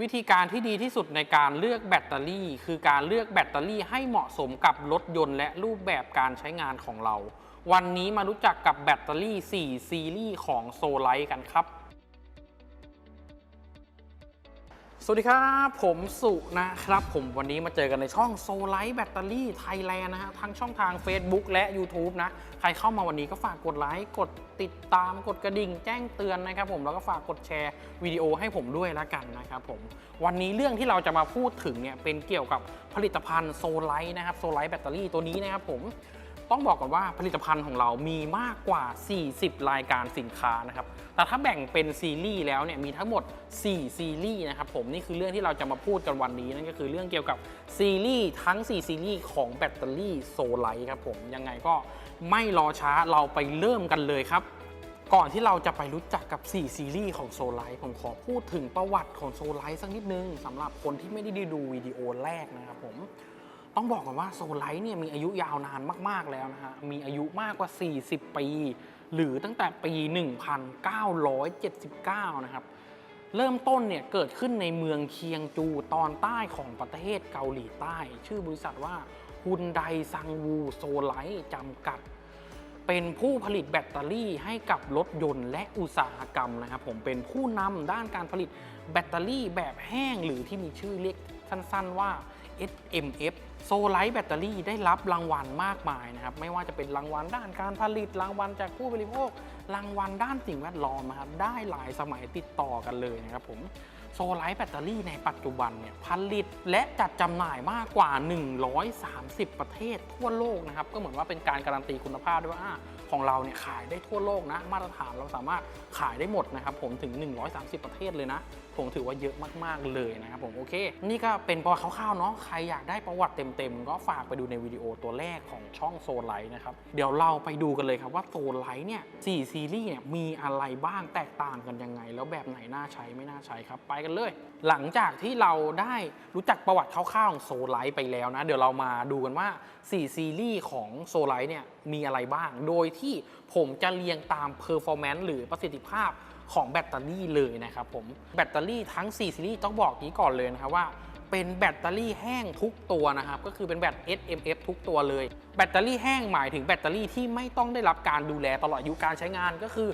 วิธีการที่ดีที่สุดในการเลือกแบตเตอรี่ คือการเลือกแบตเตอรี่ให้เหมาะสมกับรถยนต์และรูปแบบการใช้งานของเรา วันนี้มารู้จักกับแบตเตอรี่ 4 ซีรีส์ของโซลไลท์กันครับ สวัสดีครับ ผมสุนะครับ ผมวันนี้มาเจอกันในช่องโซลไลท์แบตเตอรี่ไทยแลนด์นะฮะทั้งช่องทาง Facebook และ YouTube นะ ใครเข้ามาวันนี้ก็ฝากกดไลค์กดติดตามกดกระดิ่งแจ้งเตือนนะครับผมแล้วก็ฝากกดแชร์วิดีโอให้ผมด้วยละกันนะครับผมวันนี้เรื่องที่เราจะมาพูดถึงเนี่ยเป็นเกี่ยวกับผลิตภัณฑ์โซลไลท์นะครับโซลไลท์แบตเตอรี่ตัวนี้นะครับผม ต้องบอกก่อนว่าผลิตภัณฑ์ของเรามีมากกว่า 40 รายการสินค้านะครับ แต่ถ้าแบ่งเป็นซีรีส์แล้วเนี่ยมีทั้งหมด 4 ซีรีส์นะครับผมนี่คือเรื่องที่เราจะมาพูดกันวันนี้นั่นก็คือเรื่องเกี่ยวกับซีรีส์ทั้ง 4 ซีรีส์ของแบตเตอรี่โซไลท์ครับผมยังไงก็ไม่รอช้าเราไปเริ่มกันเลยครับก่อนที่เราจะไปรู้จักกับ 4 ซีรีส์ของโซไลท์ผมขอพูดถึงประวัติของโซไลท์สักนิดนึงสำหรับคนที่ไม่ได้ดูวิดีโอแรกนะครับผม ต้องบอกก่อนว่าโซลไลท์เนี่ยมีอายุยาวนานมากๆแล้วนะฮะ มีอายุมากกว่า 40 ปี หรือตั้งแต่ปี 1979 นะครับ เริ่มต้นเนี่ยเกิดขึ้นในเมืองเคียงจูตอนใต้ของประเทศเกาหลีใต้ ชื่อบริษัทว่าฮุนไดซังวูโซไลท์จำกัด เป็นผู้ผลิตแบตเตอรี่ให้กับรถยนต์และอุตสาหกรรมนะครับผมเป็นผู้นำด้านการผลิตแบตเตอรี่แบบแห้งหรือที่มีชื่อเรียกสั้น ๆว่า SMF โซลไลท์แบตเตอรี่ได้รับรางวัลมากมายนะครับ ไม่ว่าจะเป็นรางวัลด้านการผลิตรางวัลจากผู้บริโภค รางวัลด้านสิ่งแวดล้อมนะครับได้หลายสมัยติดต่อกันเลยนะครับผมโซลไลท์แบตเตอรี่ในปัจจุบันเนี่ยผลิตและจัดจำหน่ายมากกว่า 130 ประเทศทั่วโลกนะครับ ก็เหมือนว่าเป็นการการันตีคุณภาพด้วยว่าอ่าของเราเนี่ยขายได้ทั่วโลกนะ มาตรฐานเราสามารถขายได้หมดนะครับผมถึง 130 ประเทศเลยนะผมถือว่าเยอะมากๆเลยนะครับผมโอเค นี่ก็เป็นประวัติคร่าวๆเนาะใครอยากได้ประวัติเต็มๆ ก็ฝากไปดูในวิดีโอตัวแรกของช่องโซลไลท์นะครับเดี๋ยวเราไปดูกันเลยครับว่าโซลไลท์เนี่ยสี่ซีรีส์เนี่ยมีอะไรบ้างแตกต่างกันยังไง แล้วแบบไหนน่าใช้ไม่น่าใช้ครับไปกันเลย หลังจากที่เราได้รู้จักประวัติคร่าวๆของโซลไลท์ไปแล้วนะเดี๋ยวเรามาดูกันว่า4ซีรีส์ของโซลไลท์เนี่ยมีอะไรบ้าง โดยที่ผมจะเรียงตาม performance หรือประสิทธิภาพ ของแบตเตอรี่เลยนะครับผมแบตเตอรี่ทั้ง 4 ซีรีส์ต้องบอกนี้ก่อนเลยนะครับว่าเป็นแบตเตอรี่แห้งทุกตัวนะครับ ก็คือเป็นแบต SMF ทุกตัวเลย แบตเตอรี่แห้งหมายถึงแบตเตอรี่ที่ไม่ต้องได้รับการดูแลตลอดอายุการใช้งานก็คือ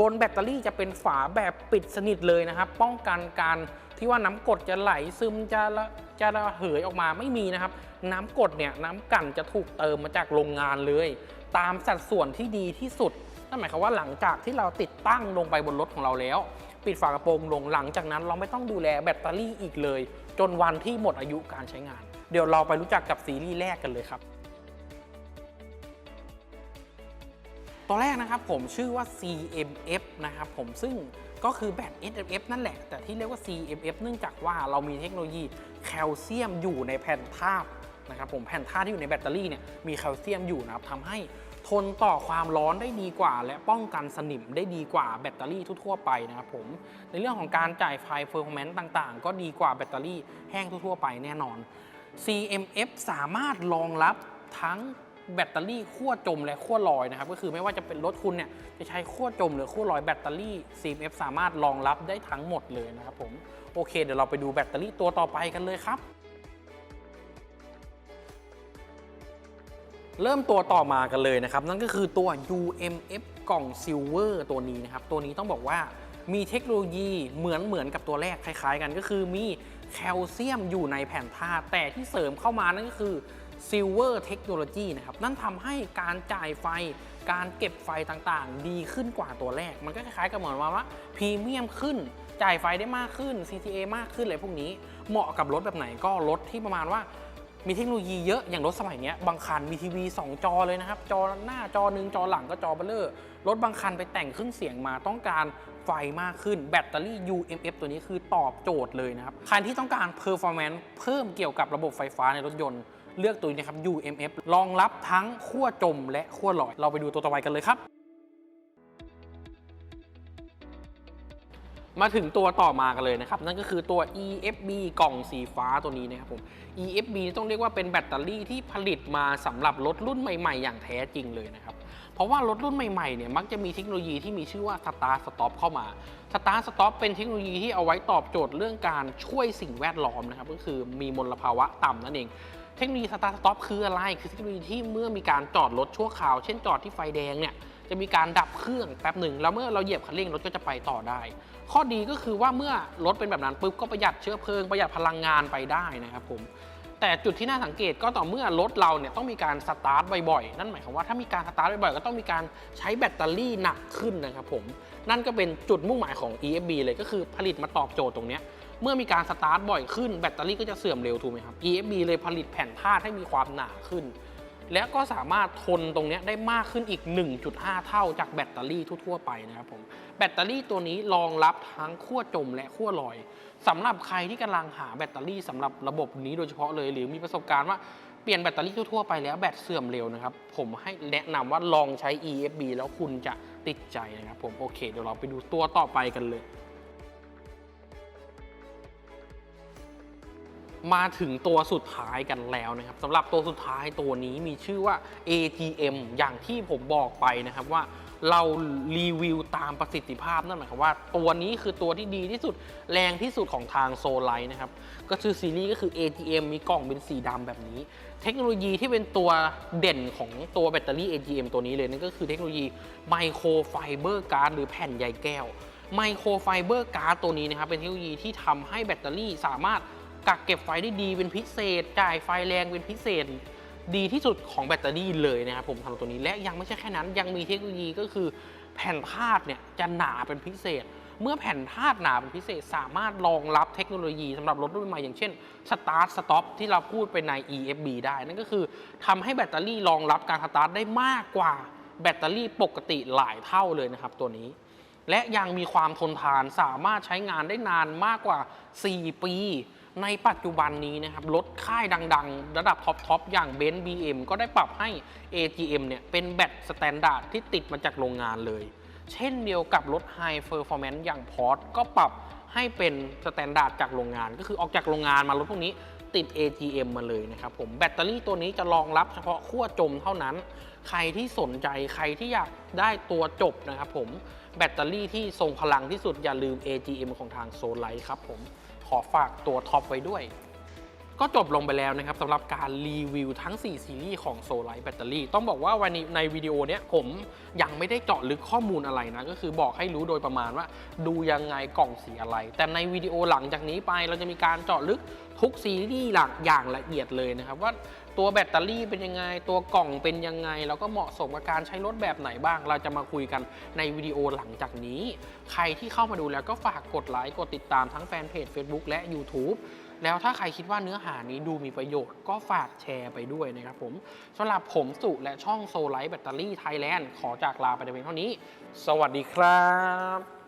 บนแบตเตอรี่จะเป็นฝาแบบปิดสนิทเลยนะครับ ป้องกันการที่ว่าน้ำกรดจะไหลซึมจะละจะระเหยออกมาไม่มีนะครับ น้ำกรดเนี่ยน้ำกั่นจะถูกเติมมาจากโรงงานเลย ตามสัดส่วนที่ดีที่สุด นั่นหมายความว่าหลังจากที่เราติดตั้งลงไปบนรถของเราแล้ว ปิดฝากระโปรงลงหลังจากนั้นเราไม่ต้องดูแลแบตเตอรี่อีกเลย จนวันที่หมดอายุการใช้งาน เดี๋ยวเราไปรู้จักกับซีรีส์แรกกันเลยครับตัวแรกนะครับผมชื่อว่า CMF นะครับผมซึ่งก็คือแบต SMF นั่นแหละ แต่ที่เรียกว่า CMF เนื่องจากว่าเรามีเทคโนโลยีแคลเซียมอยู่ในแผ่นธาตุนะครับผมแผ่นธาตุที่อยู่ในแบตเตอรี่เนี่ยมีแคลเซียมอยู่นะครับทำให้ ทนต่อความร้อนได้ดีกว่า และป้องกันสนิมได้ดีกว่าแบตเตอรี่ทั่วๆไปนะครับผม ในเรื่องของการจ่ายไฟเฟอร์ m แมนต์ต่างๆ ก็ดีกว่าแบตเตอรี่แห้งทั่วๆไปแน่นอน CMF สามารถรองรับทั้งแบตเตอรี่ขั้วจมและขั้วลอยนะครับก็คือไม่ว่าจะเป็นรถคุณเนี่ยจะใช้ขั้วจมหรือขั้วลอยแบตเตอรี่ CMF สามารถรองรับได้ทั้งหมดเลยนะครับผมโอเค เดี๋ยวเราไปดูแบตเตอรี่ตัวต่อไปกันเลยครับ เริ่มตัวต่อมากันเลยนะครับ นั่นก็คือตัว UMF กล่องซิลเวอร์ตัวนี้นะครับ ตัวนี้ต้องบอกว่ามีเทคโนโลยีเหมือนเหมือนกับตัวแรกคล้ายๆ กันก็คือมีแคลเซียมอยู่ในแผ่นธาตุแต่ที่เสริมเข้ามานั่นก็คือซิลเวอร์เทคโนโลยีนะครับ นั่นทำให้การจ่ายไฟ การเก็บไฟต่างๆ ดีขึ้นกว่าตัวแรก มันก็คล้ายๆกับเหมือนว่าพรีเมียมขึ้น จ่ายไฟได้มากขึ้น CTA มากขึ้นอะไรพวกนี้ เหมาะกับรถแบบไหนก็รถที่ประมาณว่า มีเทคโนโลยีเยอะอย่างรถสมัยนี้บางคันมีทีวี 2 จอเลยนะครับ จอหน้าจอหนึ่งจอหลังก็จอเบลเลอร์รถบางคันไปแต่งเครื่องเสียงมาต้องการไฟมากขึ้น แบตเตอรี่ UMF ตัวนี้คือตอบโจทย์เลยนะครับคันที่ต้องการ performance เพิ่มเกี่ยวกับระบบไฟฟ้าในรถยนต์เลือกตัวนี้นะครับ UMF รองรับทั้งขั้วจมและขั้วลอย เราไปดูตัวต่อไปกันเลยครับ มาถึงตัวต่อมากันเลยนะครับ นั่นก็คือตัว EFB กล่องสีฟ้าตัวนี้นะครับผม EFB ต้องเรียกว่าเป็นแบตเตอรี่ที่ผลิตมาสำหรับรถรุ่นใหม่ๆ อย่างแท้จริงเลยนะครับ เพราะว่ารถรุ่นใหม่ๆเนี่ยมักจะมีเทคโนโลยีที่มีชื่อว่า Start Stop เข้ามา Start Stop เป็นเทคโนโลยีที่เอาไว้ตอบโจทย์เรื่องการช่วยสิ่งแวดล้อมนะครับก็คือมีมลภาวะต่ำนั่นเองเทคโนโลยี Start Stop คืออะไร คือเทคโนโลยีที่เมื่อมีการจอดรถชั่วคราว เช่นจอดที่ไฟแดงเนี่ย จะมีการดับเครื่องแป๊บหนึ่งแล้วเมื่อเราเหยียบคันเร่งรถก็จะไปต่อได้ ข้อดีก็คือว่าเมื่อรถเป็นแบบนั้นปุ๊บก็ประหยัดเชื้อเพลิงประหยัดพลังงานไปได้นะครับผมแต่จุดที่น่าสังเกตก็ต่อเมื่อรถเราเนี่ยต้องมีการสตาร์ทบ่อยๆ นั่นหมายความว่าถ้ามีการสตาร์ทบ่อยๆ ก็ต้องมีการใช้แบตเตอรี่หนักขึ้นนะครับผม นั่นก็เป็นจุดมุ่งหมายของ EFB เลยก็คือผลิตมาตอบโจทย์ตรงเนี้ยเมื่อมีการสตาร์ทบ่อยขึ้นแบตเตอรี่ก็จะเสื่อมเร็วถูกไหมครับ EFB เลยผลิตแผ่นธาตุให้มีความหนาขึ้น และก็สามารถทนตรงนี้ได้มากขึ้นอีก 1.5 เท่าจากแบตเตอรี่ทั่วๆไปนะครับผม แบตเตอรี่ตัวนี้รองรับทั้งขั้วจมและขั้วลอยสำหรับใครที่กำลังหาแบตเตอรี่สำหรับระบบนี้โดยเฉพาะเลย หรือมีประสบการณ์ว่าเปลี่ยนแบตเตอรี่ทั่วๆไปแล้วแบตเสื่อมเร็วนะครับ ผมให้แนะนำว่าลองใช้ EFB แล้วคุณจะติดใจนะครับผมโอเค เดี๋ยวเราไปดูตัวต่อไปกันเลย มาถึงตัวสุดท้ายกันแล้วนะครับสำหรับตัวสุดท้ายตัวนี้มีชื่อว่า AGM อย่างที่ผมบอกไปนะครับว่าเรารีวิวตามประสิทธิภาพนั่นหมายความว่า ตัวนี้คือตัวที่ดีที่สุดแรงที่สุดของทางโซลไลท์นะครับ ก็คือซีรีส์ก็คือ AGM มีกล่องเป็นสีดำแบบนี้ เทคโนโลยีที่เป็นตัวเด่นของตัวแบตเตอรี่ AGM ตัวนี้เลยนั่นก็คือเทคโนโลยีไมโครไฟเบอร์การ์ดหรือแผ่นใยแก้วไมโครไฟเบอร์การ์ดตัวนี้นะครับเป็นเทคโนโลยีที่ทำให้แบตเตอรี่สามารถ กักเก็บไฟได้ดีเป็นพิเศษ จ่ายไฟแรงเป็นพิเศษ ดีที่สุดของแบตเตอรี่เลยนะครับผมทำตัวนี้และยังไม่ใช่แค่นั้น ยังมีเทคโนโลยีก็คือแผ่นธาตุเนี่ยจะหนาเป็นพิเศษ เมื่อแผ่นธาตุหนาเป็นพิเศษ สามารถรองรับเทคโนโลยีสำหรับรถรุ่นใหม่อย่างเช่น Start Stop ที่เราพูดไปใน EFB ได้ นั่นก็คือทำให้แบตเตอรี่รองรับการสตาร์ทได้มากกว่าแบตเตอรี่ปกติหลายเท่าเลยนะครับตัวนี้ และยังมีความทนทานสามารถใช้งานได้นานมากกว่า 4 ปี ในปัจจุบันนี้นะครับรถค่ายดังๆ ระดับท็อปๆอย่าง b e n z BM ก็ได้ปรับให้ AGM เนี่ยเป็นแบตสแตนดาร์ดที่ติดมาจากโรงงานเลย เช่นเดียวกับรถ High Performance อย่าง Porsche ก็ปรับให้เป็นสแตนดาร์ดจากโรงงาน ก็คือออกจากโรงงานมารถพวกนี้ติด AGM มาเลยนะครับผมแบตเตอรี่ตัวนี้จะรองรับเฉพาะขั้วจมเท่านั้น ใครที่สนใจใครที่อยากได้ตัวจบนะครับผมแบตเตอรี่ที่ทรงพลังที่สุดอย่าลืม AGM ของทางโซลไลท์ครับผม ขอฝากตัวท็อปไว้ด้วย ก็จบลงไปแล้วนะครับสำหรับการรีวิวทั้ง 4 ซีรีส์ของ s o l i แบตเตอรี่ต้องบอกว่าวันนี้ในวิดีโอเนี้ยผมยังไม่ได้เจาะลึกข้อมูลอะไรนะ ก็คือบอกให้รู้โดยประมาณว่า ดูยังไงกล่องสีอะไร แต่ในวิดีโอหลังจากนี้ไปเราจะมีการเจาะลึกทุกซีรีส์หลักอย่างละเอียดเลยนะครับว่าตัวแบตเตอรี่เป็นยังไง ตัวกล่องเป็นยังไง แล้วก็เหมาะสมกับการใช้รถแบบไหนบ้าง เราจะมาคุยกันในวิดีโอหลังจากนี้ ใครที่เข้ามาดูแล้วก็ฝากกดไลค์กดติดตามทั้งแฟนเพจ Facebook และ YouTube แล้วถ้าใครคิดว่าเนื้อหานี้ดูมีประโยชน์ก็ฝากแชร์ไปด้วยนะครับผมสำหรับผมสุและช่องโซลไลท์แบตเตอรี่ไทยแลนด์ขอจากลาไปแต่เพียงเท่านี้ สวัสดีครับ